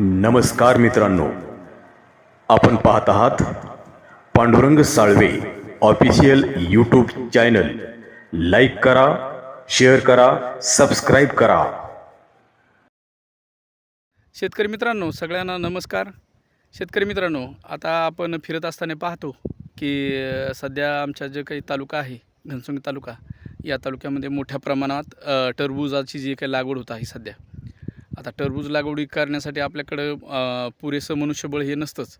नमस्कार मित्रांनो. आपण पाहत आहात Pandurang Salve official YouTube channel. Like करा शेअर करा सबस्क्राईब करा. शेतकरी मित्रांनो सगळ्यांना नमस्कार. शेतकरी मित्रांनो आता आपण फिरत असताना पाहतो की सध्या आमच्या जे काही तालुका आहे घनसंगी तालुका या तालुक्यामध्ये मोठ्या प्रमाणात टरबुजाची टरबूजाची जी काही लागवड होत आहे सध्या आता टरबूज लागवडी करण्यासाठी आपल्याकडं पुरेसं मनुष्यबळ हे नसतंच.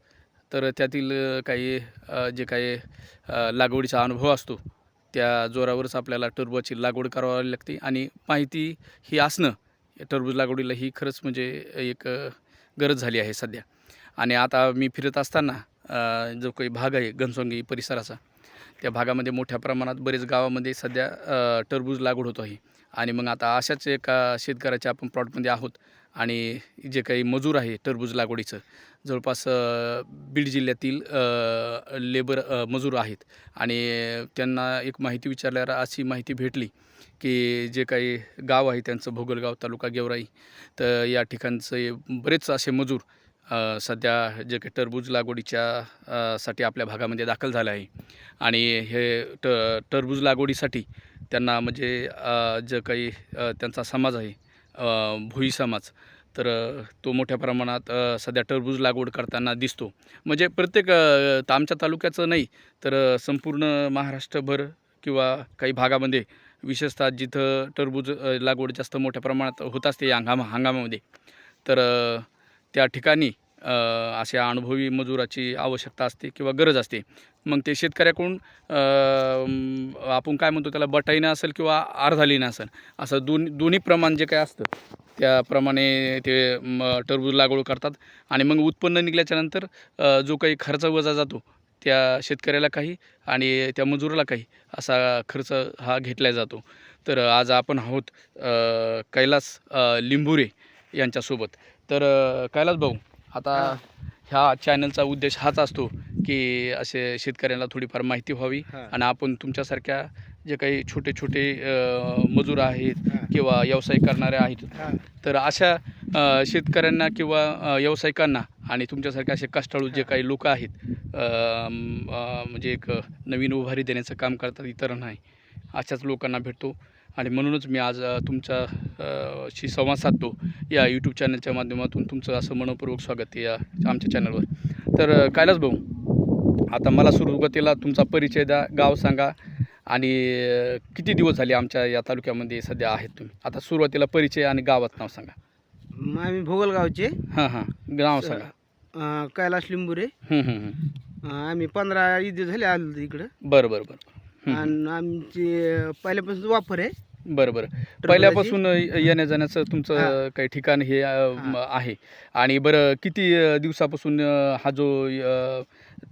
तर त्यातील काही जे काही लागवडीचा अनुभव असतो त्या जोरावरच आपल्याला टरबूजाची लागवड करावी लागते. आणि माहिती ही असणं टरबूज लागवडीला ही खरंच म्हणजे एक गरज झाली आहे सध्या. आणि आता मी फिरत असताना जो काही भाग आहे घनसोंगी परिसराचा त्या भागामध्ये मोठ्या प्रमाणात बरेच गावामध्ये सध्या टरबूज लागवड होतो आहे. आणि मग आता अशाच एका शेतकऱ्याच्या आपण प्लॉटमध्ये आहोत. आणि जे काही मजूर आहे टरबूज लागवडीचं जवळपास बीड जिल्ह्यातील लेबर मजूर आहेत. आणि त्यांना एक माहिती विचारल्यावर अशी माहिती भेटली की जे काही गाव आहे त्यांचं भोगलगाव तालुका गेवराई तर या ठिकाणचे बरेच असे मजूर सध्या जे काही टरबूज लागवडीच्या साठी आपल्या भागामध्ये दाखल झाले आहे. आणि हे ट टरबूज लागवडीसाठी त्यांना म्हणजे जे काही त्यांचा समाज आहे भुई भोई समाज तर तो मोठ्या प्रमाणात सध्या टरबूज लागवड करताना दिसतो. म्हणजे प्रत्येक आमच्या तालुक्याचं नाही तर संपूर्ण महाराष्ट्रभर किंवा काही भागामध्ये विशेषतः जिथं टरबूज लागवड जास्त मोठ्या प्रमाणात होत असते या हंगामा हंगामामध्ये तर त्या ठिकाणी अशा अनुभवी मजुराची आवश्यकता असते किंवा गरज असते. मग ते शेतकऱ्याकडून आपण काय म्हणतो त्याला बटाईनं असेल किंवा अर्धालीनं असेल असं दोन दोन्ही प्रमाण जे काय असतं त्याप्रमाणे ते म, टरबूज लागवड करतात. आणि मग उत्पन्न निघाल्याच्यानंतर जो काही खर्च वजा जातो त्या शेतकऱ्याला काही आणि त्या मजुराला काही असा खर्च हा घेतला जातो. तर आज आपण आहोत कैलास लिंबुरे यांच्यासोबत. तर कैलास भाऊ आता ह्या चॅनलचा उद्देश हाच असतो की असे शेतकऱ्यांना थोडीफार माहिती व्हावी. आणि आपण तुमच्यासारख्या जे काही छोटे छोटे मजूर आहेत. किंवा व्यवसाय करणारे आहेत. तर अशा शेतकऱ्यांना किंवा व्यावसायिकांना आणि तुमच्यासारखे असे कष्टाळू जे काही लोक आहेत म्हणजे एक नवीन उभारी देण्याचं काम करतात इतर नाही अशाच लोकांना भेटतो आणि म्हणूनच मी आज तुमच्या शी संवाद साधतो या यूट्यूब चॅनलच्या माध्यमातून. तुमचं असं मनपूर्वक स्वागत आहे या आमच्या चॅनलवर तर कैलास भाऊ आता मला सुरुवातीला तुमचा परिचय द्या गाव सांगा आणि किती दिवस झाले आमच्या या तालुक्यामध्ये सध्या आहेत तुम्ही? आता सुरुवातीला परिचय आणि गावात नाव सांगा. आम्ही भोगलगावचे हां हां. नाव सांगा. कैलास लिंबुरे. आम्ही पंधरा दिवस झाले आलो इकडं. बरं बरं बरं. आणि आमची पहिल्यापासून वापर आहे. बरं बरं. पहिल्यापासून येण्या जाण्याचं तुमचं. काही ठिकाण हे अ, आहे. आणि बरं किती अ, दिवसापासून अ, हा जो अ,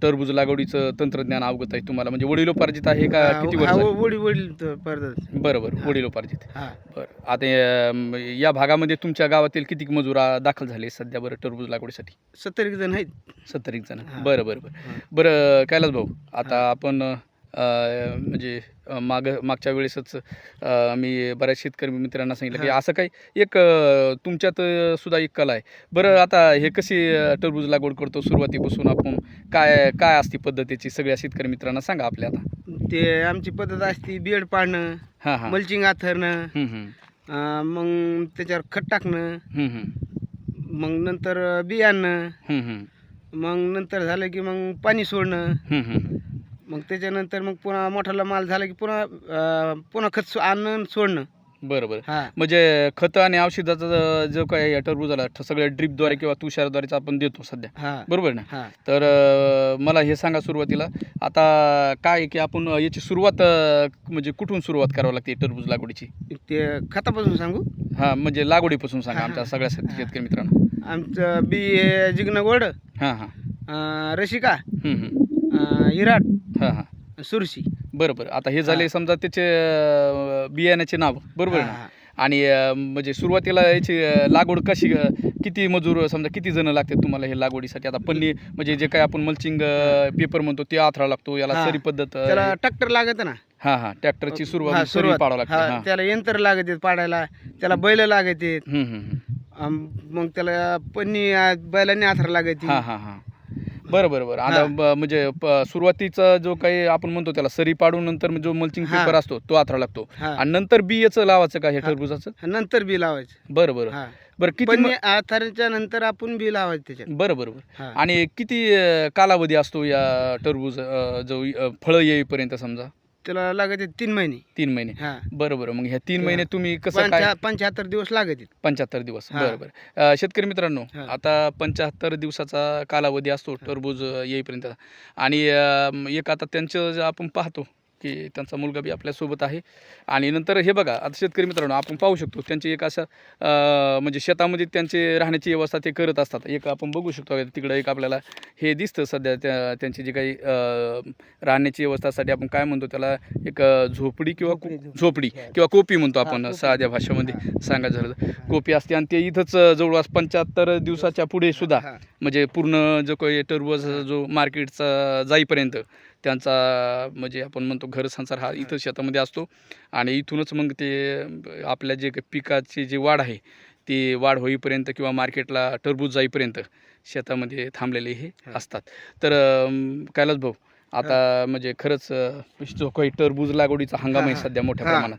टरबूज लागवडीचं तंत्रज्ञान अवगत आहे तुम्हाला? म्हणजे वडिलोपार्जित आहे का किती वर्ष? झाली? वडील वडील तर परत बरं बरं. वडिलोपार्जित. हा. बरं. आता अ, म, या भागामध्ये तुमच्या गावातील किती मजूर दाखल झाले सध्या बरं टरबूज लागवडीसाठी? सत्तर एक जण आहेत. सत्तर एक जण. हां. बरं बरं बरं. बरं कैलास भाऊ आता आपण अ, म्हणजे माग मागच्या वेळेसच मी बऱ्याच शेतकरी मित्रांना सांगितलं की. असं काही एक तुमच्यात सुद्धा एक कला आहे बरं आता हे कशी टरबूज लागवड करतो सुरुवातीपासून आपण काय काय असते पद्धतीची सगळ्या शेतकरी मित्रांना सांगा आपल्या आता ते आमची पद्धत असते बेड पाडणं हां हां मल्चिंग आथरणं मग त्याच्यावर खत टाकणं. मग नंतर बी आणणं हं. मग नंतर झालं की मग पाणी सोडणं. मग त्याच्यानंतर मग पुन्हा मोठाला माल झाला की पुन्हा अं, पुन्हा खत सो- आणणं आणि सोडणं. बरं बरं हा. म्हणजे खतं आणि औषधाचा ज- जो काही टरबूजाला ठ- सगळ्या ड्रीपद्वारे किंवा तुषारद्वारेच आपण देतो सध्या. हा. बरोबर ना? हा. तर अ, मला हे सांगा सुरुवातीला. आता काय आहे की आपण याची सुरुवात अ, म्हणजे कुठून सुरुवात करावी लागते टरबूज लागवडीची? ते खतापासून सांगू? हां म्हणजे लागवडीपासून सांगा हा, आमच्या हा. सगळ्या शेत- हा. शेतकरी मित्रांना. आमचं बी जिग्नगोड. हां हां. रशिका इराट हां हां. सुरशी. बरं बरं आता हे झाले. समजा त्याचे अ, बियाण्याचे नाव. बरोबर ना? हा. आणि अ, म्हणजे सुरुवातीला याची अ, लागवड कशी अ, किती मजूर समजा किती जण लागतात तुम्हाला हे लागवडीसाठी? आता पन्नी म्हणजे जे काही आपण मल्चिंग पेपर म्हणतो ते आथरा लागतो याला हा. सरी पद्धत अ, त्याला ट्रॅक्टर लागत ना? हां हां. ट्रॅक्टरची हा, सुरुवात सरी सुरुवात. पाडावं लागते. हा, हां. त्याला यंत्र लागत पाडायला. त्याला बैल लागत मग त्याला पन्नी आ, बैलांनी आथरा लागायची हां हां हां. बरं बरं बरं. आता ब- म्हणजे प- सुरुवातीचा जो काही आपण म्हणतो त्याला सरी पाडून नंतर जो मल्चिंग हां. पेपर असतो तो आथरा लागतो. हा. आणि नंतर बियाचं लावायचं का हे टरबुजाचं? नंतर बी लावायचं. बरं बरं. हा. बरं किती म- आथराच्या नंतर आपण बी लावायचं त्याच्यात. बरं बरं बरं. हा. आणि किती अं, कालावधी असतो या टरबूज अं, जो अं, फळं येईपर्यंत समजा? त्याला लागायचे तीन महिने. तीन महिने. हा. बरं बरं मग ह्या तीन. महिने तुम्ही कसं काय पंचा पंच्याहत्तर दिवस लागायचे. पंच्याहत्तर दिवस. हा. बरं बरं अं, शेतकरी मित्रांनो हा. आता पंच्याहत्तर दिवसाचा कालावधी असतो टरबूज अं, येईपर्यंत. आणि अं, एक आता त्यांचं जे आपण पाहतो की त्यांचा मुलगा बी आपल्यासोबत आहे आणि नंतर हे बघा आता शेतकरी मित्रांनो आपण पाहू शकतो त्यांचे एक असं अं, म्हणजे शेतामध्ये त्यांचे राहण्याची व्यवस्था ते करत असतात एक आपण बघू शकतो तिकडं एक आपल्याला हे दिसतं सध्या त्या त्यांची जी काही राहण्याची व्यवस्थासाठी आपण काय म्हणतो त्याला एक झोपडी किंवा झोपडी, किंवा कोपी म्हणतो आपण. साध्या भाषेमध्ये सांगायचं झालं तर. कोपी असते आणि ते इथंच जवळपास पंच्याहत्तर दिवसाच्या पुढे सुद्धा. म्हणजे पूर्ण जो काही टरबूज जो मार्केटचा जाईपर्यंत त्यांचा म्हणजे आपण म्हणतो घर संसार हा इथं शेतामध्ये असतो आणि इथूनच मग ते आपल्या जे पिकाची जी वाढ आहे ती वाढ होईपर्यंत किंवा मार्केटला टरबूज जाईपर्यंत शेतामध्ये थांबलेले हे. असतात तर कैलास भाऊ आता म्हणजे खरंच जो काही टरबूज लागवडीचा हंगाम आहे. सध्या मोठ्या. प्रमाणात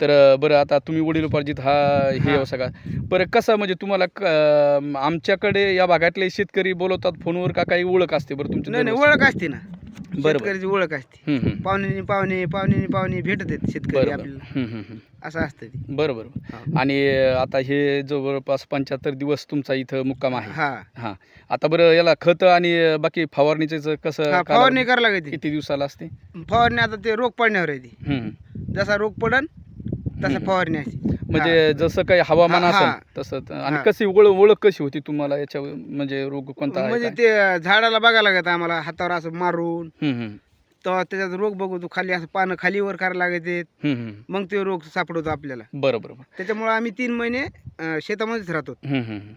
तर बरं आता तुम्ही वडीलोपार्जित हा हे हा. का बरं कसं म्हणजे तुम्हाला आमच्याकडे या भागातले शेतकरी बोलवतात फोनवर का काही ओळख असते बरं तुमची नाही? ओळख असते ना. शेतकऱ्याची ओळख असते हम्म, हम्म. पाहुणे पाहुणे पाहुणे पाहुणे भेटत आहेत शेतकरी बरोबर आपल्याला हम्म, हम्म, हम्म. असं असतं ते बरं बरं हा. आणि आता हे जवळपास पंच्याहत्तर दिवस तुमचा इथं मुक्काम आहे हा हां आता बरं याला खत आणि बाकी फवारणीचं कसं हा कालावधी? फवारणी करावं लागते किती दिवसाला असते फवारणी आता ते रोग पडण्यावर आहे ती हम्म. जसा रोग पडन तसा हम्म. फवारणी असते म्हणजे जसं काही हवामान हा, असेल. तसं आणि हा. कशी ओळख ओळख कशी होती तुम्हाला याच्या म्हणजे रोग कोणता आहे म्हणजे काय? ते झाडाला बघायला लागत आम्हाला हातावर असं मारून हम्म, हम्म. तेव्हा त्याच्यात रोग बघू तो खाली असं पानं खाली वर करायला लागायचे हम्म, हम्म. मग ते रोग सापडवतो आपल्याला बरं बरं बरं त्याच्यामुळे आम्ही तीन महिने अं, शेतामध्येच राहतो हम्म, हम्म, हम्म.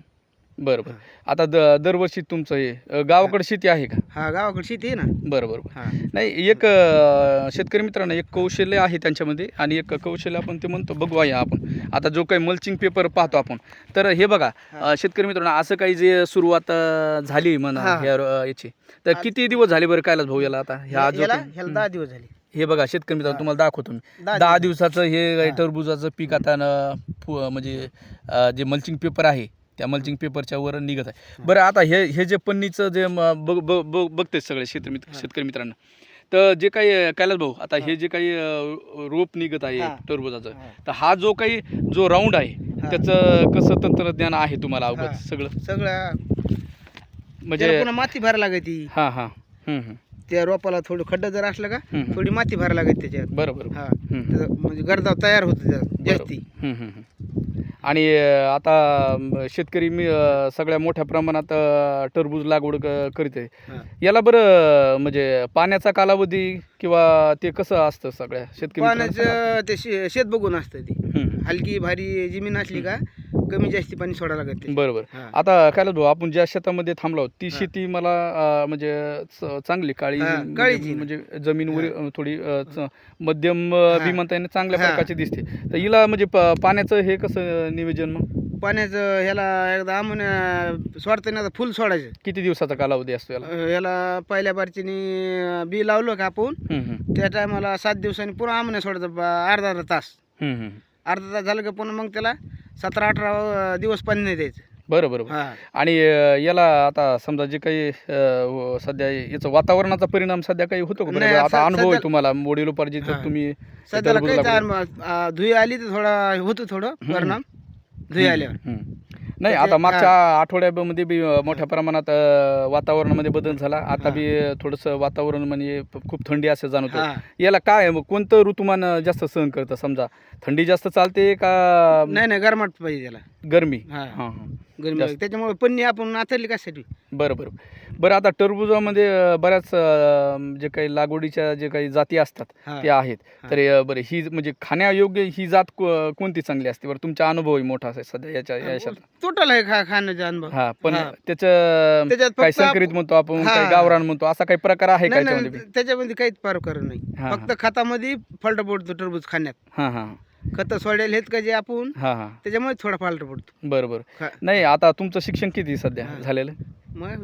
बरं बरं आता द दरवर्षी तुमचं हे अ, गावाकडे शेती आहे का? हा गावाकडे शेती आहे ना. बरं बरं बरं. हा. नाही एक अ, शेतकरी मित्रांनो एक कौशल्य आहे त्यांच्यामध्ये आणि एक कौशल्य आपण ते म्हणतो बघू आहे आपण. आता जो काही मल्चिंग पेपर पाहतो आपण तर हे बघा अ, शेतकरी मित्रांनो असं काही जे सुरुवात अ, झाली म्हणा हा. ह्या अ, याची तर किती दिवस झाले बरं कायलाच भाऊ याला आता? ह्या जो याला काही- ह्याला दहा दिवस झाले. हे बघा शेतकरी मित्रांनो तुम्हाला दाखवतो मी. दहा दहा दिवस. दिवसाचं हे हा. टरबुजाचं पीक आता न- फु- म्हणजे अ, जे मल्चिंग पेपर आहे त्या मल्चिंग पेपरच्या वर निघत आहे बरं आता हे हे जे पन्नीचं जे बघ बघ- बघ- बघतेच सगळे शेत शेतकरी मित्रांनो तर जे काही कैलास भाऊ आता हे जे काही रोप निघत आहे. टरबुजाचं. तर हा जो काही जो राऊंड आहे. त्याचं कसं तंत्रज्ञान आहे तुम्हाला. अवगत सगळं सगळं म्हणजे माती भरायला लागायची हां हां. त्या रोपाला थोडं खड्डा जर असलं का. थोडी माती भरायला लागायची त्याच्यात बरं बरं हा म्हणजे गर्दा तयार होतो बरोबर. जास्ती. आणि आता शेतकरी मी सगळ्या मोठ्या प्रमाणात टरबूज लागवड क- करीत आहे. याला बरं म्हणजे पाण्याचा कालावधी किंवा ते कसं असतं सगळ्या शेतकरी मित्रांना. पाण्याचं ते शे- शेत बघून असतं ती हम्म. हलकी भारी जमीन असली का कमी जास्ती पाणी सोडायला लागत बरोबर हा. आता काय भाऊ आपण ज्या शेतामध्ये थांबलो आहोत, ती. शेती मला अ, म्हणजे च- चांगली काळी हा, म्हणजे- काळीची ना. म्हणजे जमीन वर थोडी अ, च- मध्यम अ, बी. म्हणता येईल चांगल्या हा. प्रकारची दिसते तर हिला म्हणजे प- पाण्याचं हे कसं नियोजन मग पाण्याचं ह्याला एकदा आम्ही सोडताना आता फुल सोडायचं किती दिवसाचा कालावधी असतो याला अं, ह्याला पहिल्या बारचीने बी लावलं का आपण हम्म, हम्म. त्या टायमाला सात दिवसांनी पुन्हा आमने सोडायचं ब- अर्धा अर्धा तास हम्म, हम्म. अर्धा तास झालं का पुन्हा मग त्याला सतरा अठरा दिवस पाणी नाही द्यायचं बरं बरं बरं. हा आणि अ, याला आता समजा जे काही अ, व- सध्या याचा वातावरणाचा परिणाम सध्या काही होतो का बरं? नाही, आता अनुभव आहे सध्या- तुम्हाला वडिलोपार्जित हा. तुम्ही सध्याला टरबूज लागवड- धुई आली तर थोडा होतो थोडं परिणाम धुई आल्यावर. नाही त्याचे- आता मागच्या आठवड्यामध्ये बी मोठ्या प्रमाणात अ, वातावरणामध्ये बदल झाला. आता. बी थोडंसं वातावरण म्हणजे प- खूप थंडी असं जाणवतं याला काय आहे मग कोणतं ऋतुमान जास्त सहन करतं? समजा थंडी जास्त चालते का नाही नाही गरमाट पाहिजे त्याला गरमी? हा. हां हां. गरमी. त्याच्यामुळे पन्नी आपण नाचरली कशासाठी? बरं बरं बरं आता टरबुजामध्ये अ, बऱ्याच अ, जे काही लागवडीच्या जे काही जाती असतात हा. त्या आहेत. तर अ, बरं ही म्हणजे खाण्यायोग्य ही जात को- कोणती चांगली असते? बरं तुमचा अनुभवही मोठा आहे सध्या याच्या याच्यात. टोटल आहे खा खाण्याचा अनुभव. हा पण हा. त्याचं त्याच्यात काही फक्त आप- संकरित म्हणतो आपण हा. काही गावरान म्हणतो असा काही प्रकार आहे का नाही याच्यामध्ये नाही त्याच्यामध्ये? काहीच प्रकार नाही. हा, फक्त खतामध्ये फलटा पडतो टरबूज खाण्यात. हां हां. खतं सोडायला आहेत का जे आपण? हां हां. त्याच्यामुळे थोडा फाल्ट पडतो. बरं बरं खा- नाही आता तुमचं शिक्षण किती सध्या. झालेलं? मग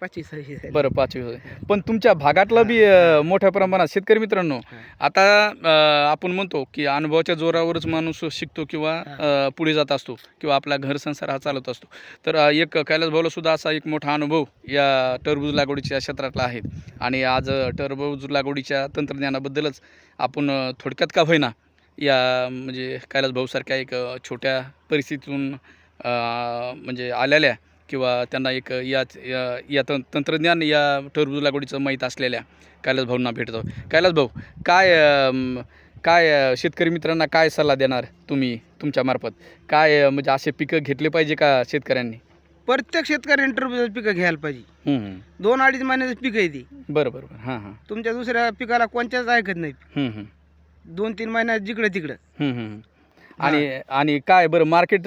पाचवी सहावी झाली. बरं पाचवी पण तुमच्या भागातलं बी अं, मोठ्या प्रमाणात शेतकरी मित्रांनो हां. आता अं, आपण म्हणतो की अनुभवाच्या जोरावरच माणूस शिकतो किंवा अं, पुढे जात असतो किंवा आपला घर संसार हा चालवत असतो. तर अं, एक कैलास भाऊला सुद्धा असा एक मोठा अनुभव या टरबूज लागवडीच्या क्षेत्रातला आहे. आणि आज अं, टरबूज लागवडीच्या तंत्रज्ञानाबद्दलच आपण अं, थोडक्यात का होईना या म्हणजे कैलास भाऊसारख्या एक छोट्या परिस्थितीतून म्हणजे आलेल्या किंवा त्यांना एक या या- तं तंत्रज्ञान या टरबूज लागवडीचं माहीत असलेल्या कैलास भाऊंना भेटतो. कैलास भाऊ काय काय शेतकरी मित्रांना काय सल्ला देणार तुम्ही तुमच्या मार्फत? काय म्हणजे असे पिकं घेतले पाहिजे का शेतकऱ्यांनी? प्रत्येक शेतकऱ्याने टरबूजाचं पिकं घ्यायला पाहिजे. दोन अडीच महिन्याचं पीक आहे ती. बरं बरं बरं. हां हां. तुमच्या दुसऱ्या पिकाला कोणत्याच ऐकत नाही. दोन तीन महिन्यात जिकडं तिकडं. आणि आणि काय बरं मार्केट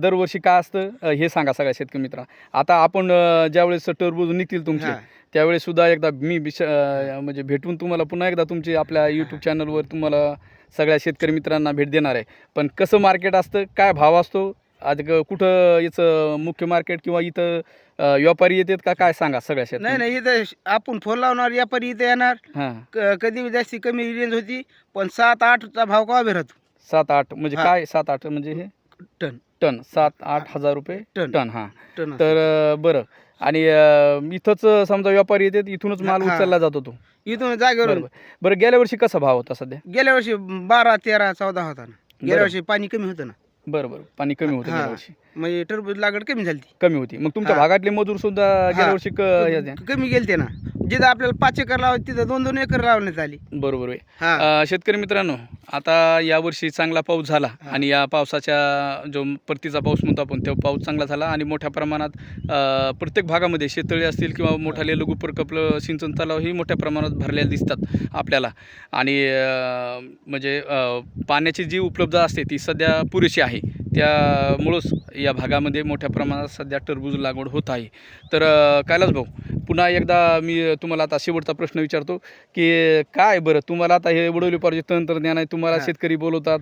दरवर्षी काय असतं? अं, हे सांगा सगळ्या शेतकरी मित्रा. आता आपण अं, ज्यावेळेस टरबूज निघतील तुमचे हा. त्यावेळेस सुद्धा एकदा मी विश अं, म्हणजे भेटून तुम्हाला पुन्हा एकदा तुमची आपल्या यूट्यूब चॅनलवर तुम्हाला सगळ्या शेतकरी मित्रांना भेट देणार आहे. पण कसं मार्केट असतं काय भाव असतो आज ग- कुठं याचं मुख्य मार्केट किंवा इथं अं, व्यापारी येतात का? काय सांगा सगळ्या नाही नाही इथं श- आपण फोन लावणार व्यापारी इथं येणार. हां. क- कधी जास्ती कमी रेंज होती पण सात आठचा भाव का राहतो सात आठ म्हणजे हा. काय सात आठ म्हणजे हे? टन. टन सात आठ हजार रुपये टन. टन हां. टन असं. तर अं, बरं. आणि अं, इथंच समजा व्यापारी येतात इथूनच माल हा. उचलला जातो तो. इथून बरोबर बरं गेल्या वर्षी कसा भाव होता सध्या? गेल्या वर्षी बारा तेरा चौदा होता ना. गेल्या बरं. वर्षी पाणी कमी होतं ना. बरं बरं पाणी कमी होतं हा. वर्षी म्हणजे टरबूज लागड कमी झाली कमी होती मग तुमच्या हा. भागातले मजूर सुद्धा गेल्या हा. वर्षी क- हे. कमी गेलते ना जिथं आपल्याला पाच एकर लावायची तिथं दोन दोन एकर लावण्यात आली. बरोबर आहे. हा. अं, शेतकरी मित्रांनो आता यावर्षी चांगला पाऊस झाला आणि या पावसाच्या जो परतीचा पाऊस म्हणतो आपण तो पाऊस चांगला झाला आणि मोठ्या प्रमाणात अं, प्रत्येक भागामध्ये शेततळी असतील किंवा मोठाले प्रकल्प सिंचन तलाव ही मोठ्या प्रमाणात भरलेले दिसतात आपल्याला. आणि अं, म्हणजे अं, पाण्याची जी उपलब्धता असते ती सध्या पुरेशी आहे. त्यामुळंच या भागामध्ये मोठ्या प्रमाणात सध्या टरबूज लागवड होत आहे. तर अं, कैलास भाऊ पुन्हा एकदा मी तुम्हाला आता शेवटचा प्रश्न विचारतो की काय बरं? तुम्हाला आता हे वडवलीपारचे तंत्रज्ञान आहे तुम्हाला. शेतकरी बोलवतात.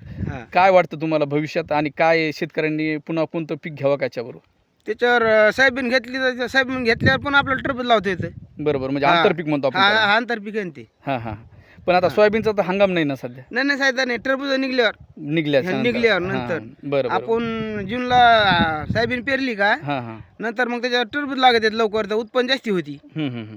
काय वाटतं तुम्हाला भविष्यात आणि काय शेतकऱ्यांनी पुन्हा कोणतं पीक घ्यावं काच्याबरोबर? त्याच्यावर सोयाबीन घेतली तर सोयाबीन घेतल्यावर पण आपल्याला टरबूज लावता येतं. बरोबर म्हणजे. आंतरपीक म्हणतो आपण आंतरपीक आहे ना ते. हां हां. पण आता सोयाबीनचा तर हंगाम नाही ना सध्या. नाही नाही साहेब नाही टरबूज निघल्यावर. निघल्या ह्या निघल्यावर नंतर. बरं आपण जूनला सोयाबीन पेरली का हां हां. नंतर मग त्याच्यावर टरबूज लागत आहेत लवकर तर उत्पन्न जास्ती होती. हम्म, हम्म, हम्म.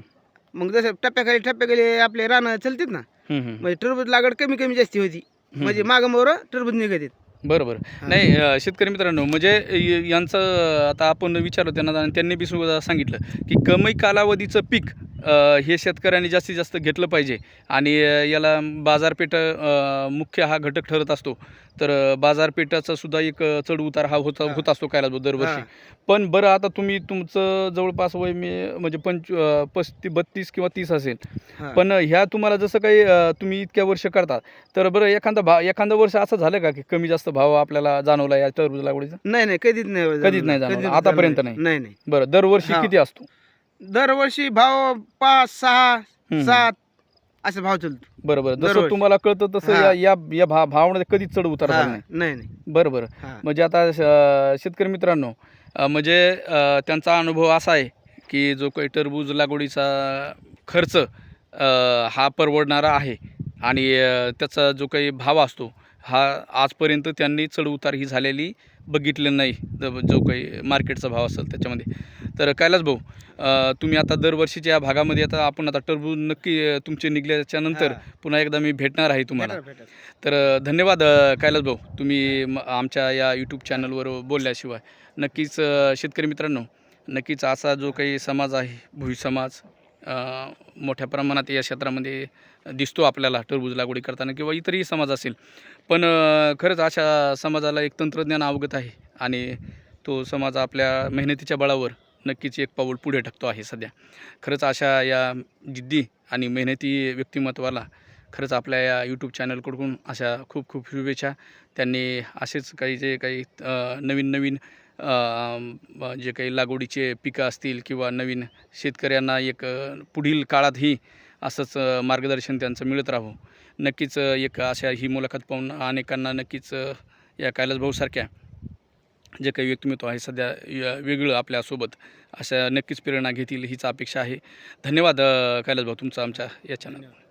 मग जसं टप्प्याखाली टप्प्याखाली आपले रानं चलतात ना हम्म, हम्म. म्हणजे टरबूज लागड कमी कमी जास्ती होती. म्हणजे मागं मोर टरबूज निघत आहेत. बरं बरं नाही अं, शेतकरी मित्रांनो म्हणजे य- यांचं आता आपण विचारलं त्यांना आणि त्यांनी बी सुद्धा सांगितलं की कमी कालावधीचं पीक हे शेतकऱ्यांनी जास्तीत जास्त घेतलं पाहिजे आणि याला बाजारपेठ मुख्य हा घटक ठरत असतो तर बाजारपेठाचा सुद्धा एक चढ उतार हा होत होत असतो कायला दरवर्षी हा. पण बरं आता तुम्ही तुमचं जवळपास वय मी म्हणजे पंच पस्ती बत्तीस किंवा तीस असेल. पण ह्या तुम्हाला जसं काही तुम्ही इतक्या वर्ष करता तर बरं एखादा भाव एखादं वर्ष असं झालं का की कमी जास्त भाव आपल्याला जाणवला या टरबूज लागवडीचा नाही नाही कधीच नाही कधीच नाही जाणवलं. आतापर्यंत. नाही नाही बरं दरवर्षी. किती असतो दरवर्षी भाव पाच सहा. सात असा भाव चालतो बरं बरं जसं दरवर्षी. तुम्हाला कळतं तसं हा. या या या भा भावामध्ये कधीच चढ उतार हा, झाला नाही नाही नाही बरं बरं हा. म्हणजे आता शेतकरी मित्रांनो अं, म्हणजे अं, त्यांचा अनुभव असा आहे की जो काही टरबूज लागवडीचा खर्च अं, हा परवडणारा आहे आणि अं, त्याचा जो काही भाव असतो हा आजपर्यंत त्यांनी चढ उतार ही झालेली बघितलं नाही ज- जो काही मार्केटचा भाव असेल त्याच्यामध्ये तर कैलास भाऊ तुम्ही आता दरवर्षीच्या या भागामध्ये आता आपण आता टरबूज नक्की तुमचे निघल्याच्या नंतर हा. पुन्हा एकदा मी भेटणार आहे तुम्हाला. तर धन्यवाद कैलास भाऊ तुम्ही म- आमच्या या यूट्यूब चॅनलवर बोलल्याशिवाय नक्कीच शेतकरी मित्रांनो नक्कीच असा जो काही समाज आहे भुई समाज मोठ्या प्रमाणात या क्षेत्रामध्ये दिसतो आपल्याला टरबूज लागवडी करताना किंवा इतरही समाज असेल. पण खरंच अशा समाजाला एक तंत्रज्ञान अवगत आहे आणि तो समाज आपल्या मेहनतीच्या बळावर नक्कीच एक पाऊल पुढे टाकतो आहे सध्या. खरंच अशा या जिद्दी आणि मेहनती व्यक्तिमत्वाला खरंच आपल्या या यूट्यूब चॅनलकडून अशा खूप खूप शुभेच्छा. त्यांनी असेच काही जे काही नवीन नवीन जे काही लागवडीचे पिकं असतील किंवा नवीन शेतकऱ्यांना एक पुढील काळातही असंच मार्गदर्शन त्यांचं मिळत राहू. नक्कीच एक अशा ही मुलाखत पाहून अनेकांना नक्कीच या कैलास भाऊसारख्या जे काही व्यक्तिमत्व आहे सध्या य- वेगळं आपल्यासोबत अशा नक्कीच प्रेरणा घेतील हीच अपेक्षा आहे. धन्यवाद कैलास भाऊ तुमचा आमच्या या चॅनलवर.